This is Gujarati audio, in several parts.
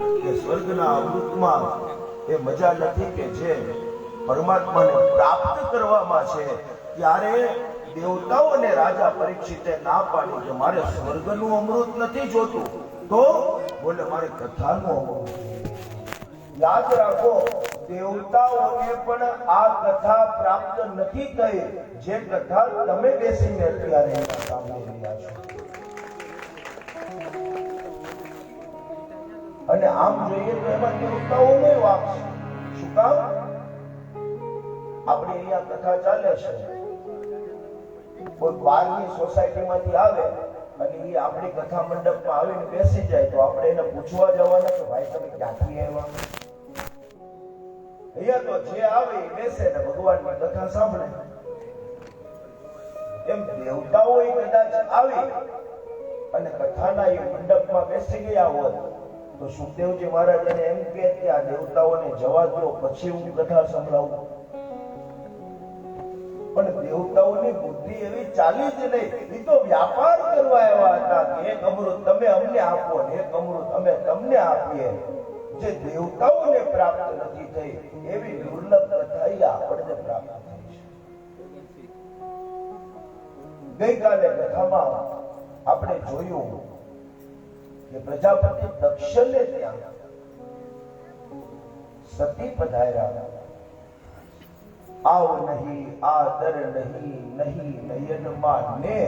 કે સ્વર્ગના અમૃતમાં એ મજા નથી કે જે પરમાત્માને પ્રાપ્ત કરવામાં છે, ત્યારે દેવતાઓ અને રાજા પરીક્ષિતે ના પાડી કે મારે સ્વર્ગનું અમૃત નથી જોતું. તો બોલે, મારે કથાનું અમૃત યાદ રાખો, દેવતાઓને પણ આ કથા પ્રાપ્ત નથી થઈ. જે કથા તમે બેસીને અત્યારે સાંભળી રહ્યા છો. અને આમ જોઈએ તો એમાં દેવતાઓનો વાક છે. શું કામ? આપણે અહીંયા કથા ચાલે છે. કોઈ બહારની સોસાયટીમાંથી આવે અને એ આપણી કથા મંડપમાં આવીને બેસી જાય તો આપણે એને પૂછવા જવાના કે, ભાઈ, તમે ક્યાંથી આવ્યા? અહીંયા તો જે આવે એ બેસે ને ભગવાનની કથા સાંભળે. એમ દેવતાઓ કદાચ આવી અને કથાના એ મંડપમાં બેસી ગયા હોત તો સુખદેવજી મહારાજ એને એમ કે આ દેવતાઓને જવા દો પછી હું કથા સંભળાવું. પણ દેવતાઓની બુદ્ધિ એવી ચાલી જ નહીં. એ તો વ્યાપાર કરવા આવ્યા હતા કે એક અમૃત તમે અમને આપો ને એક અમૃત અમે તમને આપીએ. જે દેવતાઓને પ્રાપ્ત નથી થઈ, એવી દુર્લભ કથા આપણને પ્રાપ્ત થઈ છે. ગઈકાલે કથામાં આપણે જોયું કે પ્રજાપતિ દક્ષને ત્યાં સતી પધાર્યા આવ નહીં આદર નહીં નહીં નયનમાં ને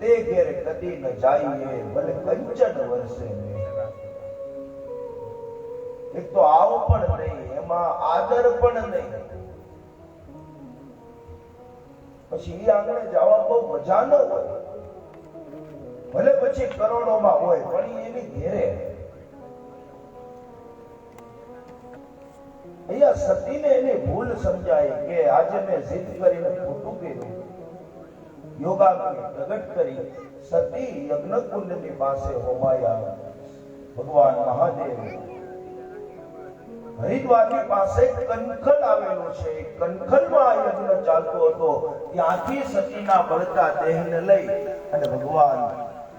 તે ઘેર કદી ન જાઈએ ભલે કંચન વર્ષે ને એક તો આવ પણ નહીં એમાં આદર પણ નહીં પછી એ આગળ જવા બહુ મજા ન હોય ભલે પછી કરોડોમાં હોય, પણ એની ઘેરે. અહીંયા સતીને એની ભૂલ સમજાય કે આજે મેં જીદ કરીને ખોટું કર્યું. યોગા પ્રગટ કરી, સતી યજ્ઞકુંડની પાસે હોમાયા ભગવાન મહાદેવ, હરિદ્વારની પાસે કનખલ આવેલું છે. કનખલમાં આ યજ્ઞ ચાલતો હતો. ત્યાંથી સતીના બળતા દેહને લઈ અને ભગવાન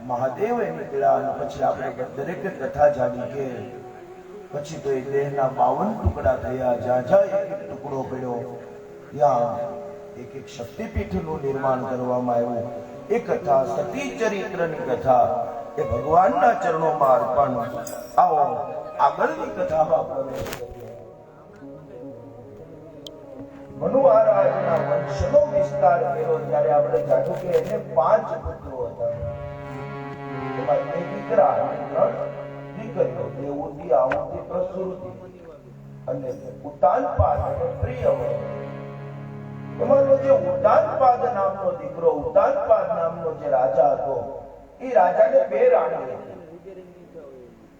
મહાદેવે નીકળ્યા અને પછી આપણે દરેક કથા જાણી કે પછી તો એ દેહના બાવન ટુકડા થયા, જ્યાં જ્યાં એક ટુકડો પડ્યો, ત્યાં એક એક શક્તિપીઠનું નિર્માણ કરવામાં આવ્યું. એ કથા સતી ચરિત્રની કથા. એ ભગવાનના ચરણોમાં અર્પણ. આવો, આગળની કથામાં પ્રવેશ. મનુ મહારાજના વંશનો વિસ્તાર કર્યો, ત્યારે આપણે જાણ્યું કે એને પાંચ પુત્રો હતા.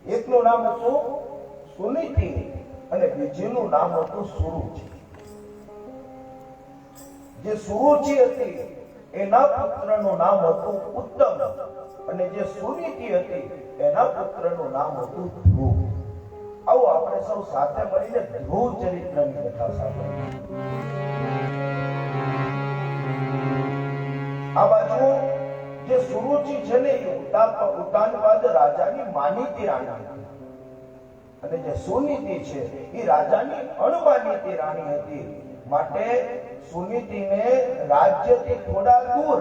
એકનું નામ હતું સુનીતિ અને બીજીનું નામ હતું સુરુચિ. જે સુરુચિ હતી એના પુત્રનું નામ હતું ઉત્તમ. અને જે સુનીતિ હતી, એના પુત્રનું નામ હતું ધ્રુવ. આવો આપણે સૌ સાથે મળીને ધ્રુવ ચરિત્રની કથા સાંભળીએ. આ બાજુ જે સુરુચિ છે ને, એ ઉતાન- ઉતાનપાદ રાજાની માનીતી રાણી હતી. અને જે સુનીતિ છે, એ રાજાની અણમાનીતી રાણી હતી. માટે સુનીતિને રાજ્યથી થોડા દૂર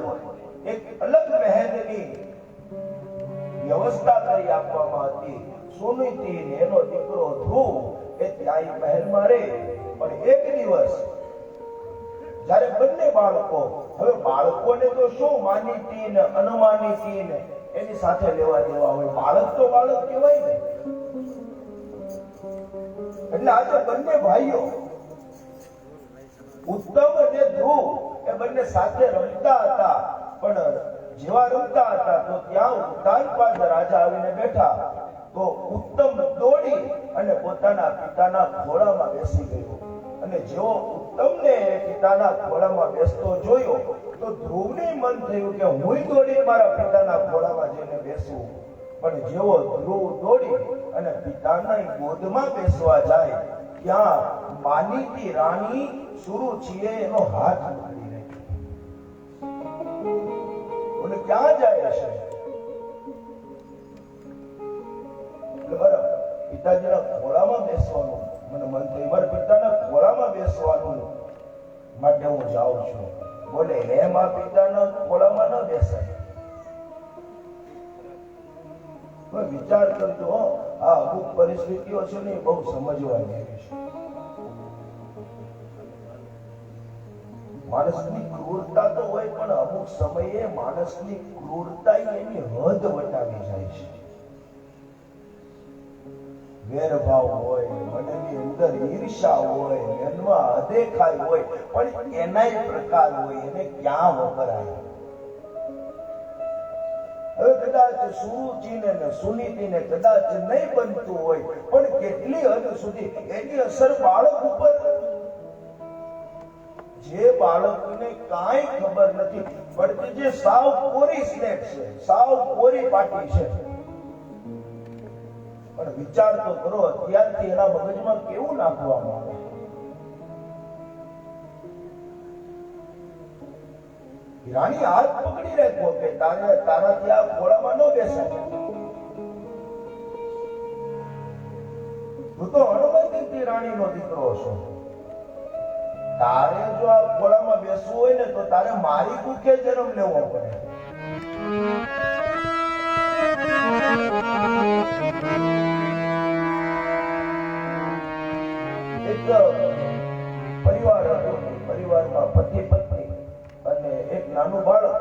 એક અલગ મહેલની વ્યવસ્થા કરી આપવામાં હતી. સુનીતિ ને એનો દીકરો ધ્રુવ એ ત્યાં મહેલમાં રહે. પણ એક દિવસ જ્યારે બંને બાળકો, હવે બાળકોને તો શું માનીતી ને અનમાનીતી ને એની સાથે લેવા દેવા હોય? બાળક તો બાળક કહેવાય ને. એટલે આજે બંને ભાઈઓ ઉત્તમ અને ધ્રુવ એ બંને સાથે રમતા હતા. પણ જેવા રમતા હતા તો ત્યાં ઉતાનપાદ રાજા આવીને બેઠા. તો ઉત્તમ દોડી અને પોતાના પિતાના ઘોડામાં બેસી ગયો. અને જેવો ઉત્તમને પિતાના ઘોડામાં બેસતો જોયો, તો ધ્રુવને મન થયું કે હું દોડી મારા પિતાના ઘોડામાં જઈને બેસું. પણ જેવો ધ્રુવ દોડી અને પિતાના ગોદમાં બેસવા જાય, ત્યાં માનીતી રાણી સુરુચિએ એનો હાથ મારી રાખ્યો બોલે, ક્યાં જાય છે? પિતાજીના ખોળામાં બેસવાનું. મને મન તો મારા પિતાના ખોળામાં બેસવાનું માટે હું જાઉં છું. બોલે, હે મા પિતાના ખોળામાં ન બેસાય. વિચાર કરજો આ અમુક પરિસ્થિતિઓ છે ને બહુ સમજવાની માણસની ક્રૂરતા તો હોય, પણ અમુક સમયે માણસની ક્રૂરતા એની હદ વટાવી જાય છે. વેરભાવ હોય, મનની અંદર ઈર્ષા હોય, મનમાં અદેખાય હોય, પણ એનાય પ્રકાર હોય, એને ક્યાં વપરાય હવે કદાચ સુરુચિને ને સુનીતિને કદાચ નહીં બનતું હોય, પણ કેટલી હદ સુધી એની અસર બાળક ઉપર જે બાળકને કાંઈ ખબર નથી પડતી જે સાવ કોરી સ્લેટ છે સાવ કોરી પાટી છે. પણ વિચાર તો કરો, અત્યારથી એના મગજમાં કેવું નાખવામાં આવે રાણી હાથ પકડી રાખો કે તારે તારાથી આ ખોળામાં ન બેસાય તું તો હનુમંતી રાણીનો દીકરો છો. તારે જો આ ખોળામાં બેસવું હોય ને તો તારે મારી કુખે જન્મ લેવો પડે. પરિવાર હતો, પરિવારમાં પતિ પત્ની અને એક નાનું બાળક.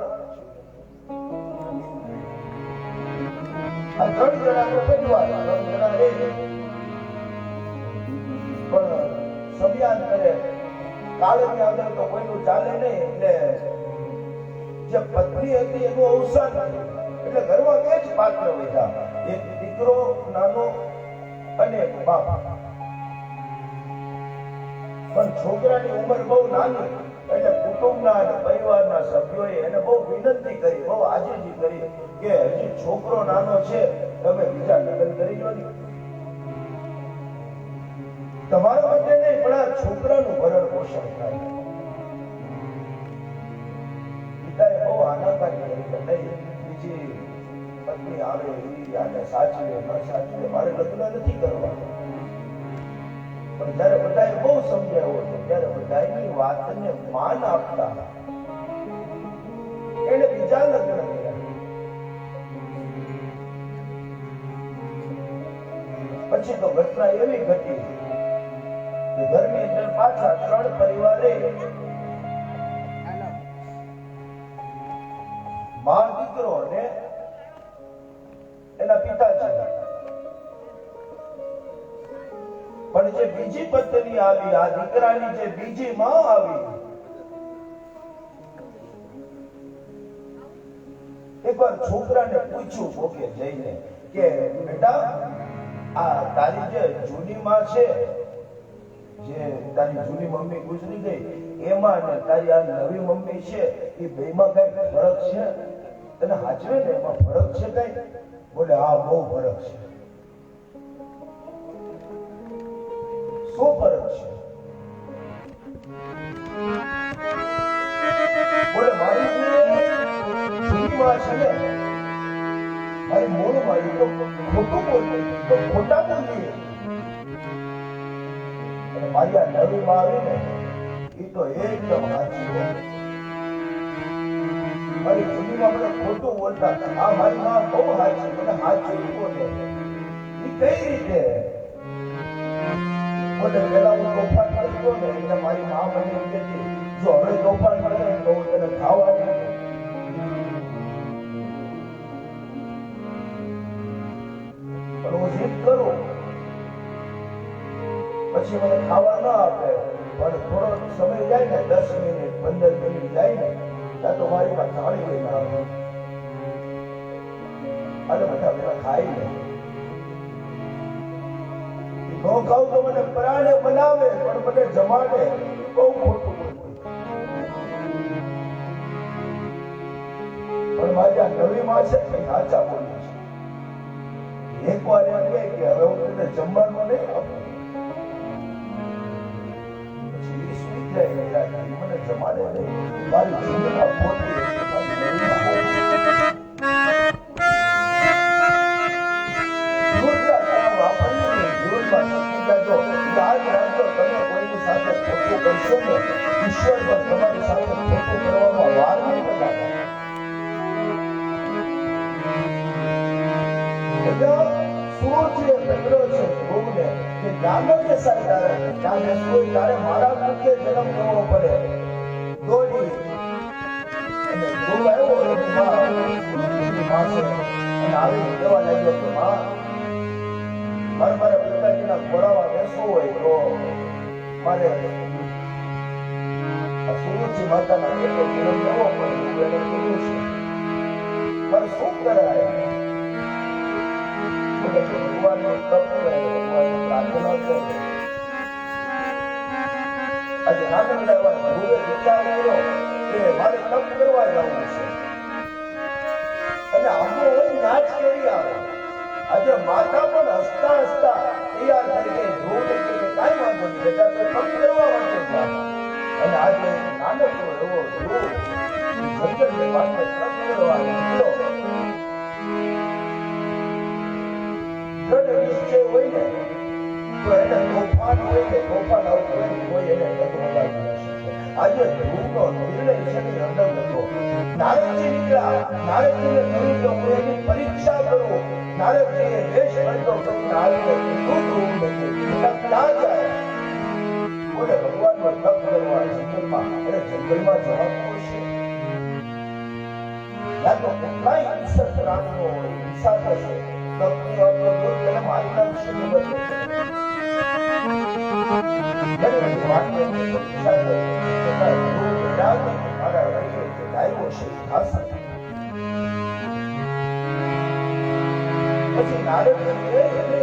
આ ત્રણ કાળની આગળ તો કોઈનું ચાલે નહીં, એટલે જે પત્ની હતી એનું અવસાન. એટલે ઘરમાં બે જ પાત્ર બેઠા એક દીકરો, નાનો અને બાપ પણ છોકરાની ઉંમર બહુ નાની, એટલે કુટુંબના અને પરિવારના સભ્યોએ એને બહુ વિનંતી કરી, બહુ આજીજી કરી કે હજી છોકરો નાનો છે, તમે બીજા લગ્ન કરી લો ને તમારા માટે નહીં, પણ આ છોકરાનું ભરણ પોષણ થાય. પિતાએ બહુ આનાકારી કરી કે નહીં, બીજી પત્ની આવે એ આને સાચવે ન સાચવે મારે લગ્ન નથી કરવા પણ જ્યારે બધાએ બહુ સમજાવ્યો હતો, ત્યારે બધાની વાતને માન આપતા. એને બીજા લગ્ન કર્યા. પછી તો ઘટના એવી ઘટી. ઘરની અંદર પાછા ત્રણ પરિવારે મા દીકરો અને એના પિતાજી. પણ જે બીજી પત્ની આવી, આ દીકરાની જે બીજી માં આવી, એકવાર છોકરાને પૂછ્યું મોકે જઈને કે, બેટા, આ તારી જે જૂની માં છે જે તારી જૂની મમ્મી ગુજરી ગઈ, એમાં ને તારી આ નવી મમ્મી છે, એ બેમાં કઈ ફરક છે? તને હાચવે ને એમાં ફરક છે કઈ? બોલે, હા, બહુ ફરક છે. શું ફરક છે? બોલે, મારી જે જૂની માં છે ને, મારી મૂળમાં એ ખોટું બોલી તો ખોટા બોલી અને મારી આ નવી માં આવી એ તો મારી જૂની માં મને ખોટું હું તોફાન કરતો ને મારી માં મને એમ જો હવે તોફાન હું તને ખાવા દઉં." પણ પછી મને ખાવા ન આપે. પણ થોડો સમય જાય ને, દસ મિનિટ, પંદર મિનિટ જાય ને, ત્યાં તો મારી પાસે થાળી લઈને આવે અને બધા બધા ખાઈ લે. નો ખાવ તો મને પરાણે બનાવે, પણ મને જમાડે. બહુ મોટું પણ મારી આ નવી માં છે સાચા બોલ્યું છે. એક વાર એમ કે હવે હું તને જમવાનું નહીં તમારે મારી જિંદગીમાં ખોટી ઈશ્વર પર તમારી સાથે ખોટું કરવામાં વાર નહીં લગાડતા સૂર્ય ચંદ્ર છે ભૂમને કે ગામે કે સરકારે ગામે સૂર્ય તારે મારા મુખ્ય જન્મ કરવો પડે. પાસે અને આવીને કહેવા લાગ્યો કે, માં હોય તો મારે છે. કરે આજે કે મારે તપ કરવા જવું છે. અને આપણો હોય નાચ કરી આવે આજે માતા પણ હસતા હસતા તો જા ને એને તોફાન હોય કે તોફાન આવતું હોય એને ડગમગાવી ન શકે. આજે ધ્રુવનો નિર્ણય ને એ અડગ હતો નારદજી નીકળ્યા નારદજીને કહ્યું કે હું એની પરીક્ષા કરું. નારદજીએ વેશ બદલો કરીને આવીને કીધું કે "બેટા ક્યાં જાય. બોલે ભગવાનનો તપ કરવા જંગલમાં અરે જંગલમાં જવાનું છે યા તો કેટલાય પ્રાણીઓ હોય હિંસા થશે તપની વાત તો દૂર તેને મારી નાખશે. ને ધ્રુવ નહીં. પછી નારદજીએ એને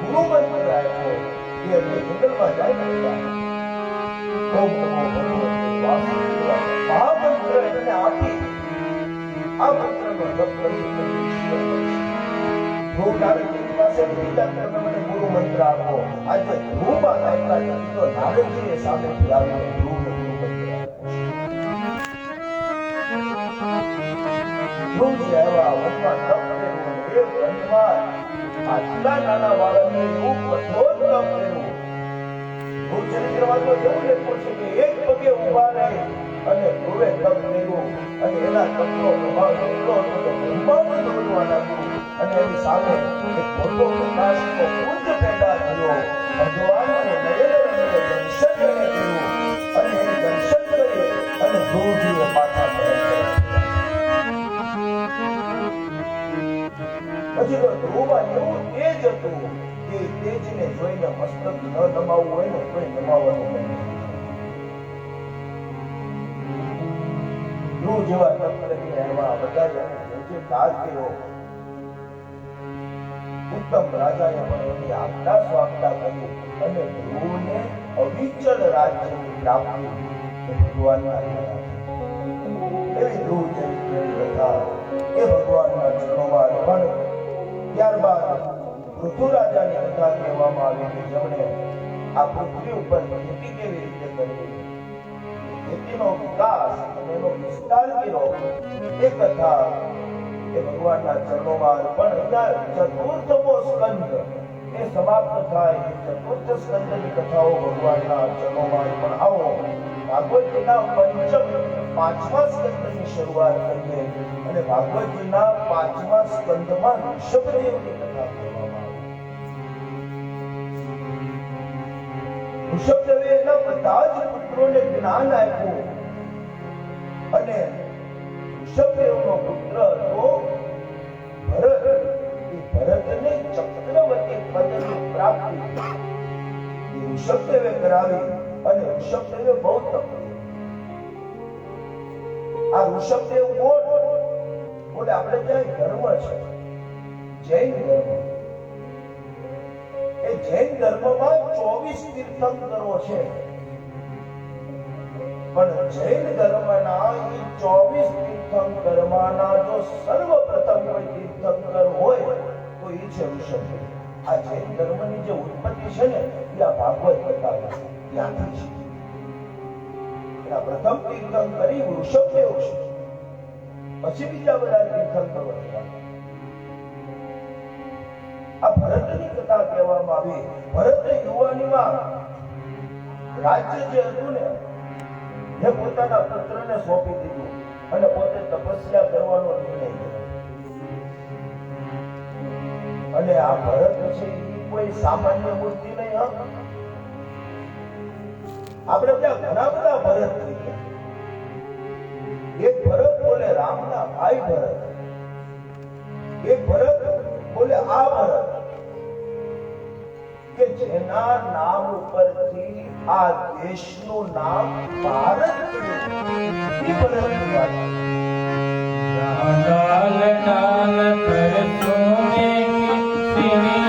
ગુરુ મંત્ર આપ્યો કે જપ કરી ઈશ્વર. ધ્રુવ નારદજીની પાસે બીજા મને ગુરુ મંત્ર આપો આજે ધ્રુવમાં લાયકા નથી તો વનમાં તપ કર્યું આટલા એક પગે ઊભા રહી અને એના પ્રભાવ એટલો હતો કે બ્રહ્માંડ દોડવા લાગ્યું અને એની સામે એક મોટો પ્રકાશનો પુંજ પેદા થયો. ભગવાનને નયન રમ્ય દર્શન એને અને એ દર્શન કરી અને ધ્રુવજીએ માથા પછી તો ધ્રુવમાં એવું તેજ હતું કે તેજને જોઈને મસ્તક ન નમાવવું હોય ને તોય નમાવવાનું નહીં ધ્રુવ જેવા તપ કરીને આવ્યા બધા જ તાજ કર્યો. ઉત્તમ રાજાએ પણ એની સ્વાગતા કરી અને ધ્રુવને અવિચલ રાજ્યની પ્રાપ્તિ ભગવાનના એવી ધ્રુવ ચરિત્રની કથા એ ભગવાનના ચરણોમાં અર્પણ ત્યારબાદ પૃથ્વીરાજાની કથા કહેવામાં આવી કે જેમણે આ પૃથ્વી ઉપર ખેતી કેવી રીતે કરવી ખેતીનો વિકાસ અને એનો વિસ્તાર કર્યો એ કથા એ ભગવાનના ચરણોમાં અર્પણ અહીંયા ચતુર્થમો સ્કંદ એ સમાપ્ત થાય. ચતુર્થ સ્કંદની કથાઓ ભગવાનના ચરણોમાં અર્પણ. આવો, ભાગવતજીના પંચમ, પાંચમા સ્કંદની શરૂઆત કરીએ. અને ભાગવતજીના પાંચમા સ્કંદમાં ઋષભદેવની કથા પુત્રોને જ્ઞાન આપ્યું. અને ઋષભદેવનો પુત્ર હતો એ કરાવી અને ઋષભદેવે બહુ આ ઋષભદેવ કોણ? બોલે, આપણે ત્યાં ધર્મ છે? જૈન ધર્મ. એ જૈન ધર્મમાં ચોવીસ તીર્થંકરો છે. પણ જૈન ધર્મના એ ચોવીસ તીર્થંકરમાંના જો સર્વપ્રથમ કોઈ તીર્થંકર હોય, તો એ છે ઋષભદેવ. આ જૈન ધર્મની જે ઉત્પત્તિ છે ને, એ આ ભાગવત બતાવે ત્યાંથી છે. એના પ્રથમ તીર્થંકર કરી ઋષભદેવ છે પછી બીજા બધા તીર્થન કરવા આ ભરતની કથા કહેવામાં આવી. ભરત યુવાનીમાં રાજ્ય જે હતું ને, એ પોતાના પુત્રને સોંપી દીધું અને પોતે તપસ્યા કરવાનો નિર્ણય કર્યો અને આ ભરત છે કોઈ સામાન્ય મૂર્તિ નહીં, હા? આપણે ત્યાં ઘણા બધા ભરત થઈ એક ભરત બોલે, રામના ભાઈ ભરત. એક ભરત બોલે, આ ભરત. કે જેના નામ ઉપરથી આ દેશનું નામ ભારત થયું. એ ભરતની વાત છે રામ લાલ લાલ પરસોને yeah.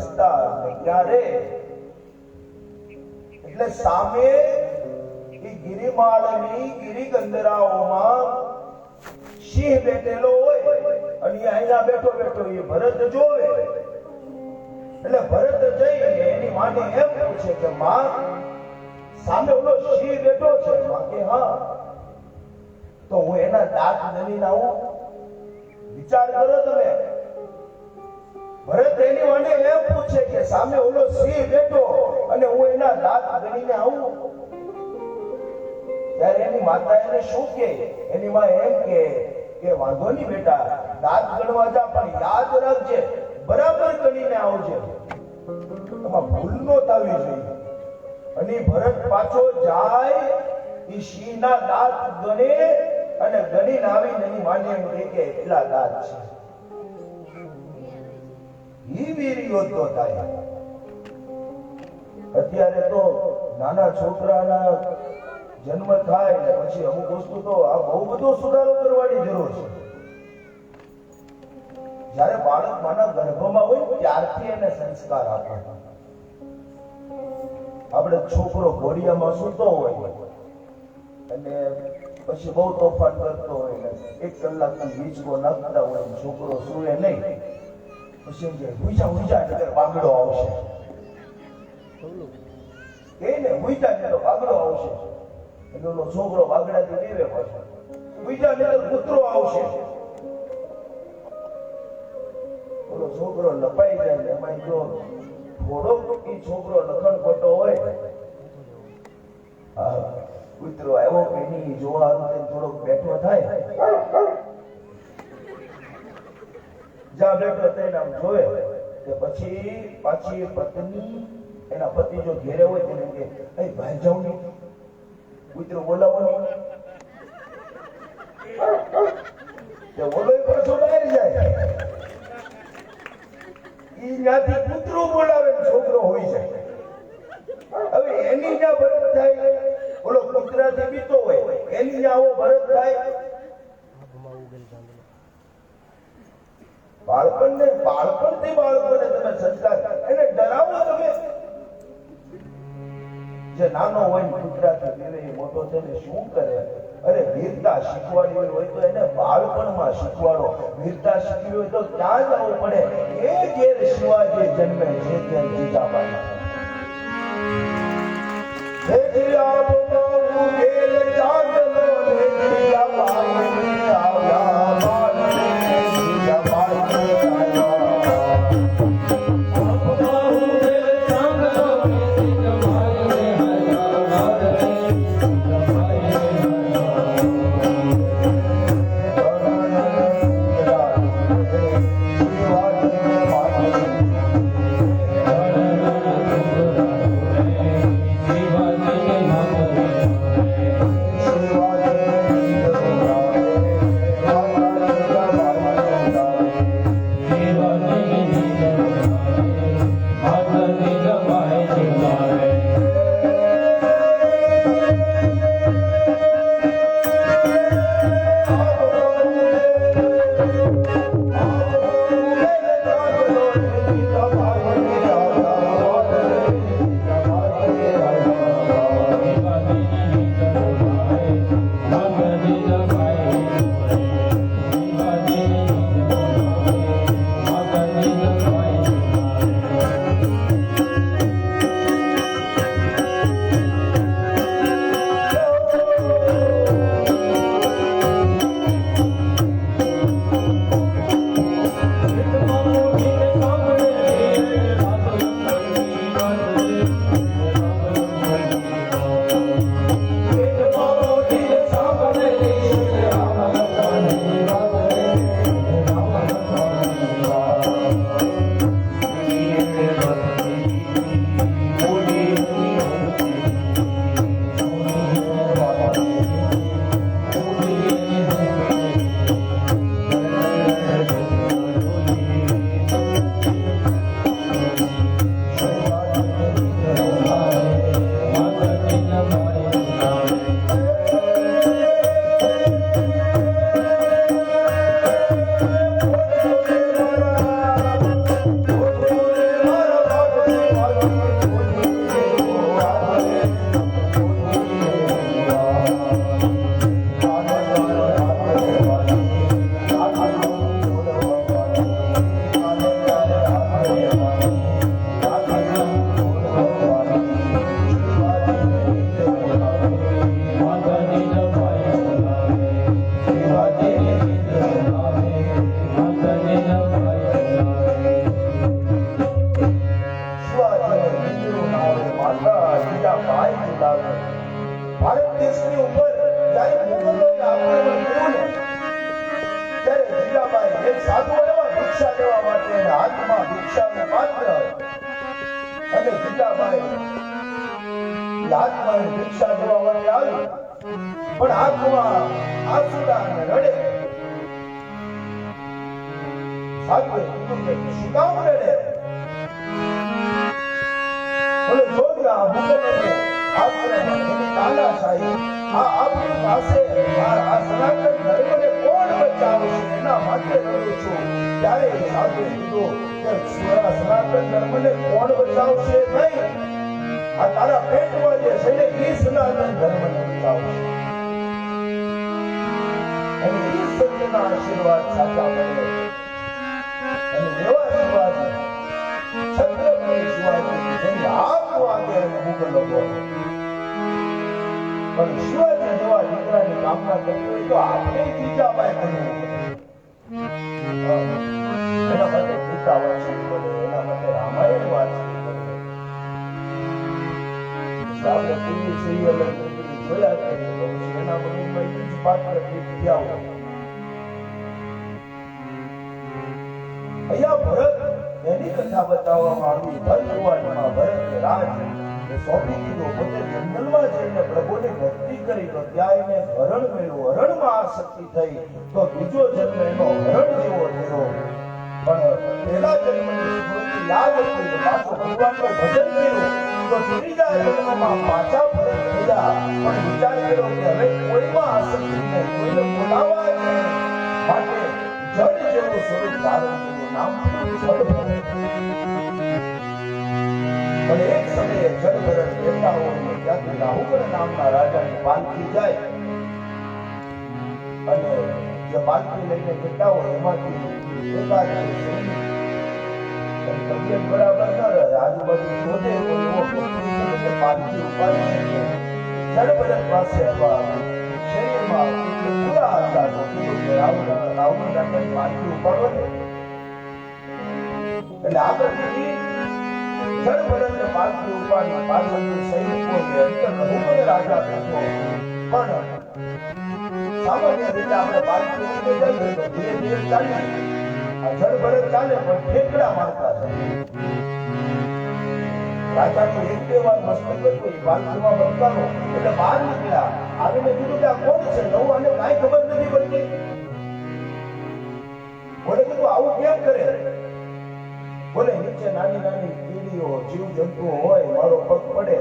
વિસ્તાર ને ત્યારે એટલે સામે એ ગિરિમાળની ગિરિગંધરાઓમાં સિંહ બેઠેલો હોય અને અહીંયા બેઠો બેઠો એ ભરત જોવે. એટલે ભરત જઈને એની માને એમ પૂછે કે માં, સામે ઓલો સિંહ બેઠો છે? માં કે, હા. તો હું એના દાંત નલી લાવું વિચાર કરો તમે. ભરત એની માને એ પૂછે કે સામે ઓલો સિંહ બેઠો અને હું એના દાંત ગણીને આવું. ત્યારે એની માતા એને શું કે એની માં એમ કે કે વાંધો નહીં બેટા, દાંત ગણવા જા, પણ યાદ રાખજે, બરાબર ગણીને આવજે. એમાં ભૂલ નો થવી જોઈએ. અને ભરત પાછો જાય, ઈ સિંહના દાંત ગણે અને ગણીને આવીને એની માને એમ કે, એટલા દાંત છે. અત્યારે તો નાના છોકરાના જન્મ થાય ને પછી અમુક વસ્તુ તો આ બહુ બધો સુધારો કરવાની જરૂર છે. જ્યારે બાળક માના ગર્ભમાં હોય ત્યારથી એને સંસ્કાર આપો. આપણે છોકરો ઘોડિયામાં સૂતો હોય અને પછી બહુ તોફાન કરતો હોય એક કલાકની વીજકો નાખતા હોય છોકરો સૂવે નહીં. પછી એમ કે હુઈજા એટલે બાગડો આવશે એને ને તો વાગડો આવશે એટલે ઓલો છોકરો વાગડાથી દેવે પાછો ને તો કૂતરો આવશે ઓલો છોકરો લપાઈ જાય ને એમાં જો થોડો એ છોકરો લખણ ખોટો હોય કૂતરો આવ્યો કે નહીં જોવા થોડોક બેઠો થાય પતિ "એ જ્યાંથી કૂતરું બોલાવે છોકરો હોય જાય. હવે એની જ્યાં ભરત થાય, ઓલો કૂતરાથી બીતો હોય, એની જ્યાં ભરત થાય બાળપણને બાળપણથી બાળકોને તમે સંસ્કાર એને ડરાવો તમે. જે નાનો હોય ને કૂતરાથી મોટો થઈને શું કરે? અરે વીરતા શીખવાડી હોય તો એને બાળપણમાં શીખવાડો. વીરતા શીખવી હોય તો ક્યાં જવું પડે. એ ઘેર શિવાજી જન્મે છે ત્યાં જીતાબાઈ હે જીયા બાબુ એની તાનાશાહી આ આશીર્વાદ સાચા પડે અને એવા શિવાજી શિવાજી જેની આત્મા વાગે પણ શિવાજી જેવા દીકરાની કામના કરતી તો આપણે જીજાબાઈ કરવું એના માટે ગીતા વાંચવી પડે, એના માટે રામાયણ વાંચવી પડે. આપણે ટીવી સિરિયલ જોયા કરીએ તો પછી એના મગજમાં એ જ પાત્ર થયા હોય અહીંયા ભરત, એની કથા બતાવવામાં આવી ભરત ભરતે રાજ. એ સોંપી દીધું જંગલમાં જઈને પ્રભુની ભક્તિ કરી, તો ત્યાં એને હરણ મળ્યું હરણમાં આસક્તિ થઈ, તો બીજો જન્મ એનો હરણ જેવો થયો. પણ પહેલા જન્મની સ્મૃતિ યાદ હતી પાછો ભગવાનનું ભજન કર્યું તો ત્રીજા જન્મમાં પાછા ભરત થયા પણ વિચાર કર્યો કે હવે કોઈમાં આસક્તિ નહીં, કોઈને બોલાવા નહીં. માટે જડ જેવું સ્વરૂપ ધારણ કર્યું. નામ જડ પણ એક સમયે જનભરણ ભરત બેઠા હોય ને ત્યાંથી રાહુલ નામના રાજાની પાલખી જાય. અને જે પાલખી લઈને જતા હોય એમાંથી એકાદ તબિયત બરાબર આગળથી પાર્વતી સામાન્ય રીતે આપણે લઈને ધીરે એટલે બહાર નીકળ્યા. આવીને કીધું આ કોણ છે? નવું આને કાંઈ ખબર નથી પડતી. બોલે કીધું આવું કેમ કરે? બોલે નીચે નાની નાની કીડીઓ જીવ જંતુઓ હોય મારો પગ પડે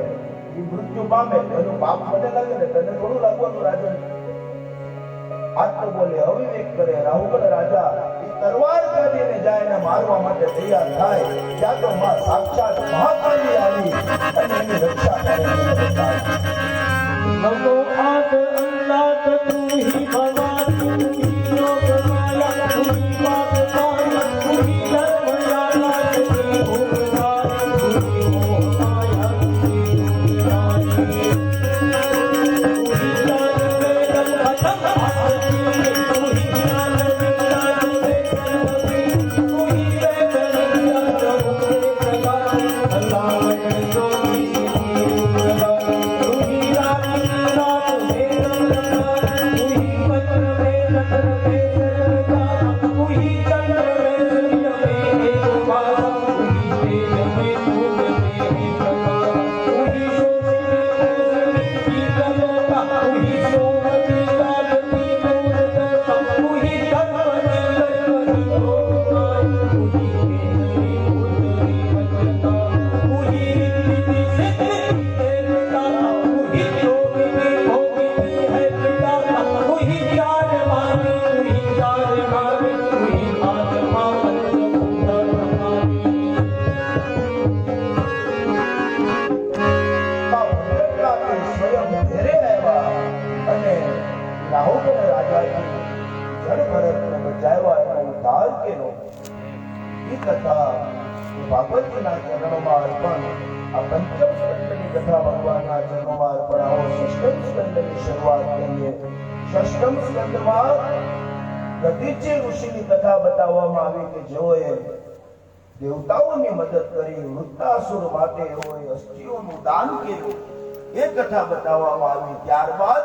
એ મૃત્યુ પામે, એનું પાપ મને લાગે ને તને થોડું લાગવાનું, રાજન? તો બોલે અવિવેક કરે રાહુલ રાજા એ તલવાર કાઢીને જાય ને મારવા માટે તૈયાર થાય, ત્યાં તો સાક્ષાત મહાકાલી આવી, અને એની રક્ષા કરે શરૂઆત કરીએ. ષષ્ટમ સ્કંદમાં દધીચી ઋષિની કથા બતાવવામાં આવી કે જેઓએ દેવતાઓની મદદ કરી વૃત્તાસુર માટે એઓએ અસ્થિઓનું દાન કર્યું. એ કથા બતાવવામાં આવી ત્યારબાદ